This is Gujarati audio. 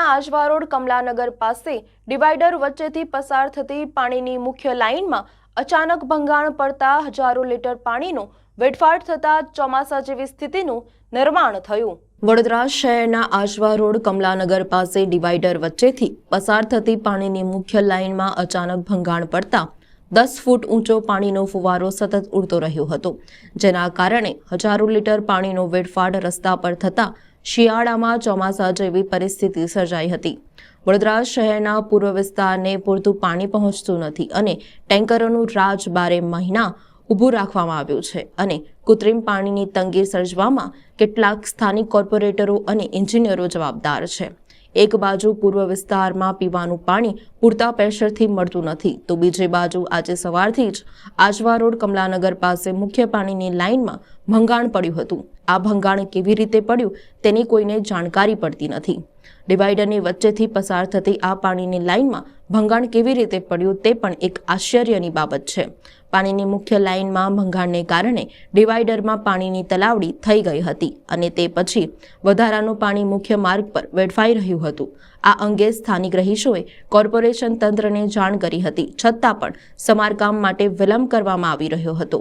આજવા રોડ કમલાનગર પાસે ડિવાઈડર વચ્ચેથી પસાર થતી પાણીની મુખ્ય લાઇનમાં અચાનક ભંગાણ પડતા હજારો લીટર પાણીનો વેડફાટ થતા ચોમાસા જેવી સ્થિતિનું નિર્માણ થયું. વડોદરા શહેરના આજવા રોડ કમલાનગર પાસે ડિવાઈડર વચ્ચેથી પસાર થતી પાણીની મુખ્ય લાઇનમાં અચાનક ભંગાણ પડતા દસ ફૂટ ઊંચો પાણીનો ફુવારો સતત ઉડતો રહ્યો હતો, જેના કારણે હજારો લીટર પાણીનો વેડફાટ રસ્તા પર થતા શિયાળામાં ચોમાસા જેવી પરિસ્થિતિ સર્જાઈ હતી. વડોદરા શહેરના પૂર્વ વિસ્તારને પૂરતું પાણી પહોંચતું નથી અને ટેન્કરોનું રાજ બારે મહિના ઊભું રાખવામાં આવ્યું છે અને કૃત્રિમ પાણીની તંગી સર્જવામાં કેટલાક સ્થાનિક કોર્પોરેટરો અને એન્જિનિયરો જવાબદાર છે. એક બાજુ પૂર્વ વિસ્તારમાં પીવાનું પાણી પૂરતા પ્રેશરથી મળતું નથી, તો બીજી બાજુ આજે સવારથી જ આજવા રોડ કમલાનગર પાસે મુખ્ય પાણીની લાઇનમાં ભંગાણ પડ્યું હતું. આ ભંગાણ કેવી રીતે પડ્યું તેની કોઈને જાણકારી પડતી નથી. ડિવાઈડરની વચ્ચેથી પસાર થતી આ પાણીની લાઇનમાં ભંગાણ કેવી રીતે પડ્યું તે પણ એક આશ્ચર્યની બાબત છે. પાણીની મુખ્ય લાઇનમાં ભંગાણને કારણે ડિવાઈડરમાં પાણીની તલાવડી થઈ ગઈ હતી અને તે પછી વધારાનું પાણી મુખ્ય માર્ગ પર વેડફાઈ રહ્યું હતું. આ અંગે સ્થાનિક રહીશોએ કોર્પોરેશન તંત્રને જાણ કરી હતી, છતાં પણ સમારકામ માટે વિલંબ કરવામાં આવી રહ્યો હતો.